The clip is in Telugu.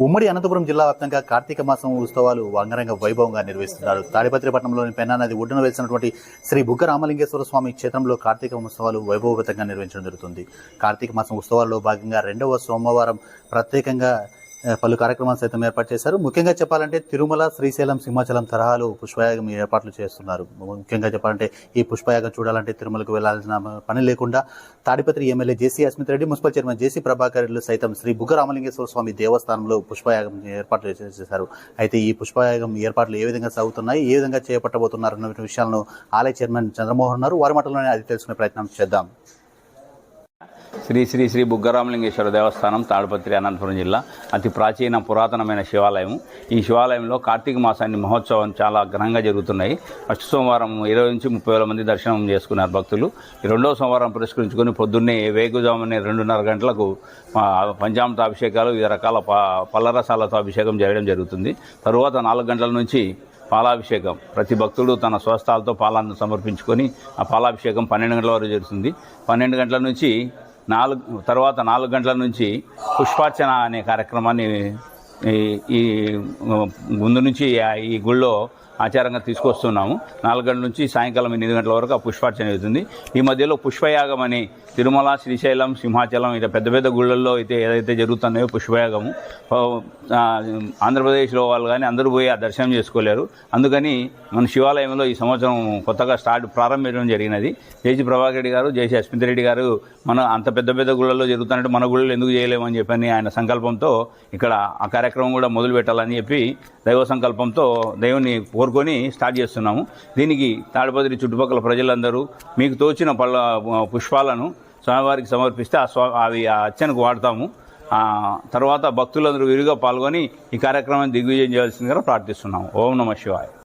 ఉమ్మడి అనంతపురం జిల్లా వ్యాప్తంగా కార్తీక మాసం ఉత్సవాలు అంగరంగ వైభవంగా నిర్వహిస్తున్నారు. తాడిపత్రిపట్నంలోని పెన్నా నది ఒడ్డున వెలిసినటువంటి శ్రీ బుగ్గ రామలింగేశ్వర స్వామి క్షేత్రంలో కార్తీక ఉత్సవాలు వైభవగతంగా నిర్వహించడం జరుగుతుంది. కార్తీక మాసం ఉత్సవాల్లో భాగంగా రెండవ సోమవారం ప్రత్యేకంగా పలు కార్యక్రమాలు సైతం ఏర్పాటు చేశారు. ముఖ్యంగా చెప్పాలంటే తిరుమల శ్రీశైలం సింహాచలం తరహాలో పుష్పయాగం ఏర్పాట్లు చేస్తున్నారు. ముఖ్యంగా చెప్పాలంటే ఈ పుష్పయాగం చూడాలంటే తిరుమలకు వెళ్ళాల్సిన పని లేకుండా Tadipatri MLA JC Asmith Reddy municipal chairman JC Prabhakar Reddy సైతం శ్రీ బుగ్గ రామలింగేశ్వర స్వామి దేవస్థానంలో పుష్పయాగం ఏర్పాట్లు చేశారు. అయితే ఈ పుష్పయాగం ఏర్పాట్లు ఏ విధంగా సాగుతున్నాయి ఏ విధంగా చేపట్టబోతున్నారు అన్న విషయాలను ఆలయ చైర్మన్ చంద్రమోహన్ ఉన్నారు. వారి మాటలోనే అది తెలుసుకునే ప్రయత్నం చేద్దాం. శ్రీ శ్రీ శ్రీ బుగ్గరామలింగేశ్వర దేవస్థానం తాడపత్రి అనంతపురం జిల్లా. అతి ప్రాచీన పురాతనమైన శివాలయం. ఈ శివాలయంలో కార్తీక మాసాన్ని మహోత్సవం చాలా ఘనంగా జరుగుతున్నాయి. ఫస్ట్ సోమవారం ఇరవై నుంచి ముప్పై వేల మంది దర్శనం చేసుకున్నారు భక్తులు. ఈ రెండో సోమవారం పురస్కరించుకొని పొద్దున్నే వేగుజామునే రెండున్నర గంటలకు పంచామృత అభిషేకాలు వివిధ రకాల ప అభిషేకం చేయడం జరుగుతుంది. తరువాత నాలుగు గంటల నుంచి పాలాభిషేకం. ప్రతి భక్తుడు తన స్వస్థాలతో పాలను సమర్పించుకొని ఆ పాలాభిషేకం పన్నెండు గంటల వరకు జరుగుతుంది. పన్నెండు గంటల నుంచి నాలుగు తర్వాత నాలుగు గంటల నుంచి పుష్పార్చన అనే కార్యక్రమాన్ని ఈ ఈ ముందు నుంచి ఆ- ఈ గుళ్ళో ఆచారంగా తీసుకొస్తున్నాము. నాలుగు గంటల నుంచి సాయంకాలం ఎనిమిది గంటల వరకు ఆ పుష్పార్చన అవుతుంది ఈ మధ్యలో పుష్పయాగం అని తిరుమల శ్రీశైలం సింహాచలం ఇట్లా పెద్ద పెద్ద గుళ్ళల్లో అయితే ఏదైతే జరుగుతున్నాయో పుష్పయాగము ఆంధ్రప్రదేశ్లో వాళ్ళు కానీ అందరూ పోయి ఆ దర్శనం చేసుకోలేరు. అందుకని మన శివాలయంలో ఈ సంవత్సరం కొత్తగా స్టార్ట్ ప్రారంభించడం జరిగినది. జేసీ ప్రభాకర్ రెడ్డి గారు జేసీ అస్మిత్ రెడ్డి గారు మన అంత పెద్ద పెద్ద గుళ్ళల్లో జరుగుతున్నట్టు మన గుళ్ళలో ఎందుకు చేయలేమని చెప్పని ఆయన సంకల్పంతో ఇక్కడ ఆ కార్యక్రమం కూడా మొదలు పెట్టాలని చెప్పి దైవ సంకల్పంతో దేవుని కోరుకొని స్టార్ట్ చేస్తున్నాము. దీనికి తాడిపత్రి చుట్టుపక్కల ప్రజలందరూ మీకు తోచిన పళ్ళ పుష్పాలను స్వామివారికి సమర్పిస్తే ఆ స్వా అవి ఆ అర్చనకు వాడతాము. తర్వాత భక్తులందరూ విరిగా పాల్గొని ఈ కార్యక్రమాన్ని దిగ్విజయం చేయాల్సిందిగా ప్రార్థిస్తున్నాము. ఓం నమ శివాయ.